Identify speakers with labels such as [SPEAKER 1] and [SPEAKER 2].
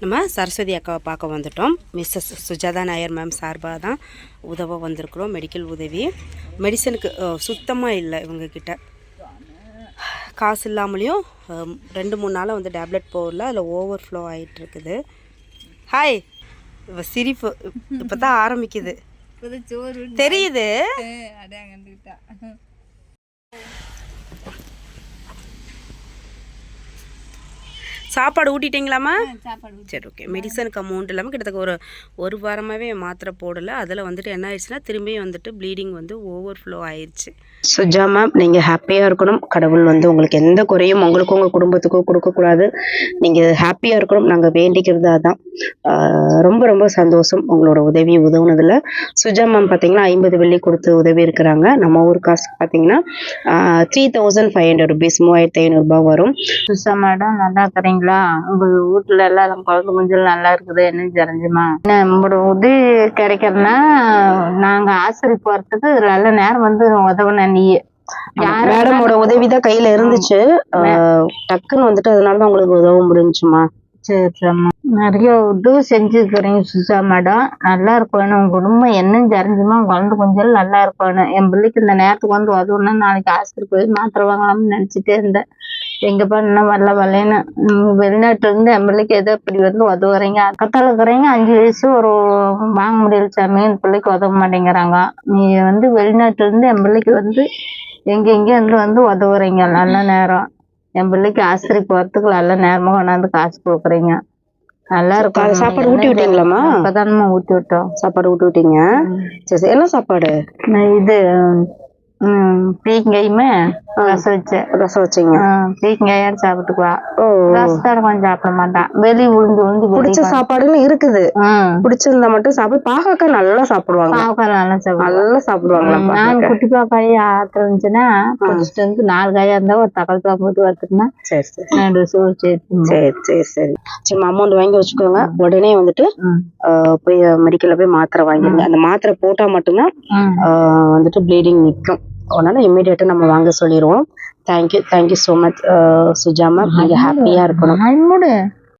[SPEAKER 1] நம்ம சரஸ்வதி அக்காவை பார்க்க வந்துட்டோம். மிஸ்ஸஸ் சுஜாதா நாயர் மேம் சார்பாக தான் உதவ வந்திருக்கிறோம். மெடிக்கல் உதவி. மெடிசனுக்கு சுத்தமாக இல்லை இவங்கக்கிட்ட காசு இல்லாமலேயும் ரெண்டு மூணு நாளாக வந்து டேப்லெட் போடல. அதில் ஓவர் ஃப்ளோ ஆகிட்டு இருக்குது ஹாய் இவ சிரிப்பு இப்போ தான் ஆரம்பிக்குது தெரியுது. சாப்பாடு ஊட்டிட்டீங்களாம்மா? சரி ஓகே மெடிசனுக்கு அமௌண்ட் இல்லாமல் கிட்டத்தட்ட ஒரு ஒரு வாரமாகவே மாத்திரை போடலை. அதில் வந்துட்டு என்ன ஆயிடுச்சுன்னா திரும்பியும் வந்துட்டு ப்ளீடிங் வந்து ஓவர் ஃப்ளோ ஆயிடுச்சு சுஜா மேம் நீங்கள் ஹாப்பியாக இருக்கணும். கடவுள் வந்து உங்களுக்கு எந்த குறையும் உங்களுக்கும் உங்கள் குடும்பத்துக்கும் கொடுக்கக்கூடாது. நீங்கள் ஹாப்பியாக இருக்கணும். நாங்கள் வேண்டிக்கிறது ஆஹ் ரொம்ப ரொம்ப சந்தோஷம் உங்களோட உதவி உதவுனதில். சுஜா மேம் பார்த்தீங்கன்னா ஐம்பது வெள்ளி கொடுத்து உதவி இருக்கிறாங்க. நம்ம ஊர் காசு பார்த்தீங்கன்னா three thousand five hundred rupees மூவாயிரத்தி ஐநூறுரூபா வரும்.
[SPEAKER 2] சுசா மேடம் நல்லா இருக்கிறீங்களா உங்க வீட்டுல எல்லாம் குழந்தை குஞ்சல் நல்லா இருக்குது என்ன தெரிஞ்சுமா? நம்மளோட உதவி கிடைக்கிறதுனா நாங்க ஆசிரியர் போறதுக்கு நல்ல நேரம் வந்து உதவுன நீ.
[SPEAKER 1] மேடமோட உதவி தான் கையில இருந்துச்சு. டக்குன்னு வந்துட்டு அதனால தான் உங்களுக்கு உதவ முடிஞ்சுமா
[SPEAKER 2] சரி சரிம்மா. நிறைய உதவி செஞ்சுருக்கிறீங்க சுசா மேடம். நல்லா இருக்கணும். உங்க குடும்பம் என்னன்னு தெரிஞ்சுமா? குழந்தை கொஞ்சம் நல்லா இருக்கணும். என் பிள்ளைக்கு இந்த நேரத்துக்கு வந்து உதவுனா நாளைக்கு ஆஸ்பத்திரி போய் மாத்திரை வாங்கலாம்னு நினைச்சிட்டே இருந்தேன். எங்கப்பா இன்னும் வரல வரலன்னு வெளிநாட்டுல இருந்து பிள்ளைக்கு ஏதோ இப்படி வந்து உதவுறீங்க. பக்கத்துல இருக்கிறீங்க அஞ்சு வயசு ஒரு வாங்க முடியல சாமி என் பிள்ளைக்கு உதவ மாட்டேங்கிறாங்க. நீ வந்து வெளிநாட்டுல இருந்து பிள்ளைக்கு வந்து எங்க எங்க இருந்து வந்து உதவுறீங்க? நல்ல நேரம். என் பிள்ளைக்கு ஆஸ்பத்திரி போறதுக்கு நல்ல நேரமா கொண்டாந்து காசு கொடுக்குறீங்க. நல்லா இருக்கும்.
[SPEAKER 1] சாப்பாடு ஊட்டி விட்டீங்களாம்மா?
[SPEAKER 2] இப்பதானம்மா ஊட்டி விட்டோம்.
[SPEAKER 1] சாப்பாடு விட்டு விட்டீங்க? சரி என்ன சாப்பாடு?
[SPEAKER 2] இது பீங்காயுமே ரசம் வச்சேன்.
[SPEAKER 1] ரசம் வச்சீங்க.
[SPEAKER 2] பீங்காயோட சாப்பிட்டுக்குவா?
[SPEAKER 1] ஓ.
[SPEAKER 2] ரசத்தோட கொஞ்சம் சாப்பிட மாட்டான் வெளி உளுந்து உளுந்து
[SPEAKER 1] பிடிச்ச சாப்பாடுன்னு இருக்குது. பிடிச்சிருந்தா மட்டும் சாப்பிடு. பாகக்கா நல்லா சாப்பிடுவாங்க.
[SPEAKER 2] பாவக்காய் நல்லா சாப்பிடுவா
[SPEAKER 1] நல்லா சாப்பிடுவாங்களா
[SPEAKER 2] நான்? குட்டி பாக்காய் ஆத்திரம் இருந்துச்சுன்னா பிடிச்சிட்டு வந்து நாலு காயா இருந்தா ஒரு தக்காளி பாக்கு போட்டு
[SPEAKER 1] சரி சரி.
[SPEAKER 2] சேர்த்து
[SPEAKER 1] சரி சரி சரி. சரி அமௌண்ட் வாங்கி வச்சுக்கோங்க. உடனே வந்துட்டு போய் மெடிக்கல்ல போய் மாத்திரை வாங்கிடுங்க. அந்த மாத்திரை போட்டா மட்டும்தான் வந்துட்டு ப்ளீடிங் நிற்கும் அதனால இம்மிடியேட்டாக நம்ம வாங்க சொல்லிடுவோம் thank you thank you so much Suja ma'am நீங்கள் ஹாப்பியாக இருக்கணும்.